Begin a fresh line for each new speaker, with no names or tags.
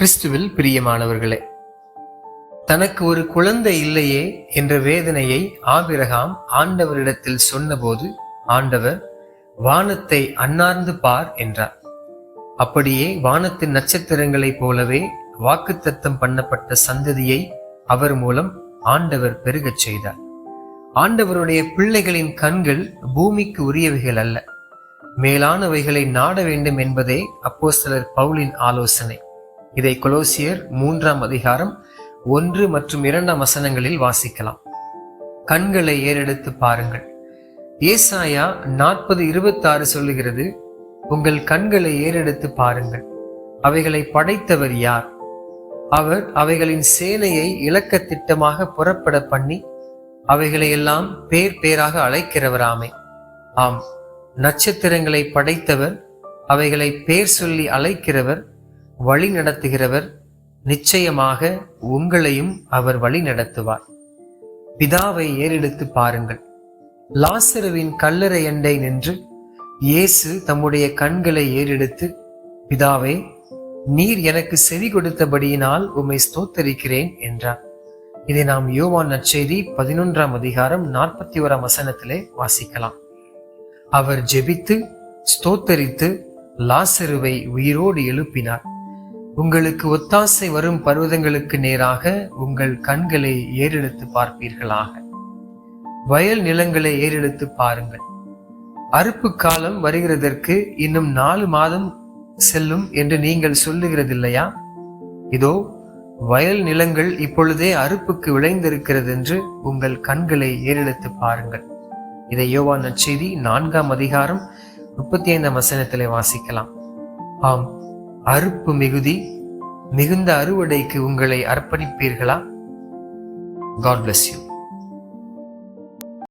கிறிஸ்துவில் பிரியமானவர்களே தனக்கு ஒரு குழந்தை இல்லையே என்ற வேதனையை ஆபிரகாம் ஆண்டவரிடத்தில் சொன்னபோது ஆண்டவர் வானத்தை அன்னார்ந்து பார் என்றார். அப்படியே வானத்தின் நட்சத்திரங்களைப் போலவே வாக்குத்தத்தம் பண்ணப்பட்ட சந்ததியை அவர் மூலம் ஆண்டவர் பெருகச் செய்தார். ஆண்டவருடைய பிள்ளைகளின் கண்கள் பூமிக்கு உரியவைகள் அல்ல. மேலானவைகளை நாட வேண்டும் என்பதே அப்போஸ்தலர் பவுலின் ஆலோசனை. இதை கொலோசியர் மூன்றாம் அதிகாரம் ஒன்று மற்றும் இரண்டாம் வசனங்களில் வாசிக்கலாம். கண்களை ஏறெடுத்து பாருங்கள். ஏசாயா நாற்பது இருபத்தாறு சொல்லுகிறது உங்கள் கண்களை ஏறெடுத்து பாருங்கள். அவைகளை படைத்தவர் யார்? அவர் அவைகளின் சேனையை இலக்க திட்டமாக புறப்பட பண்ணி அவைகளை எல்லாம் பேர் பேராக அழைக்கிறவராமே. ஆம் நட்சத்திரங்களை படைத்தவர் அவைகளை பேர் சொல்லி அழைக்கிறவர் வழி நடத்துகிறவர் நிச்சயமாக உங்களையும் அவர் வழி நடத்துவார். பிதாவை ஏறெடுத்து பாருங்கள். லாசருவின் கல்லறை அண்டை நின்று இயேசு தம்முடைய கண்களை ஏறெடுத்து பிதாவே நீர் எனக்கு செவி கொடுத்தபடியினால் உம்மை ஸ்தோத்தரிக்கிறேன் என்றார். இதை நாம் யோவான் நற்செய்தி பதினொன்றாம் அதிகாரம் நாற்பத்தி ஓராம் வசனத்திலே வாசிக்கலாம். அவர் ஜெபித்து ஸ்தோத்தரித்து லாசருவை உயிரோடு எழுப்பினார். உங்களுக்கு ஒத்தாசை வரும் பர்வதங்களுக்கு நேராக உங்கள் கண்களை ஏறெடுத்து பார்ப்பீர்களாக. வயல் நிலங்களை ஏறெடுத்து பாருங்கள். அறுப்பு காலம் வருகிறதற்கு இன்னும் நாலு மாதம் செல்லும் என்று நீங்கள் சொல்லுகிறதில்லையா? இதோ வயல் நிலங்கள் இப்பொழுதே அறுப்புக்கு விளைந்திருக்கிறது என்று உங்கள் கண்களை ஏறெடுத்து பாருங்கள். இதை யோவான் நச்செய்தி நான்காம் அதிகாரம் முப்பத்தி ஐந்தாம் வசனத்திலே வாசிக்கலாம். ஆம் அறுப்பு மிகுதி மிகுந்த அறுவடைக்கு உங்களை அர்ப்பணிப்பீர்களா? God bless you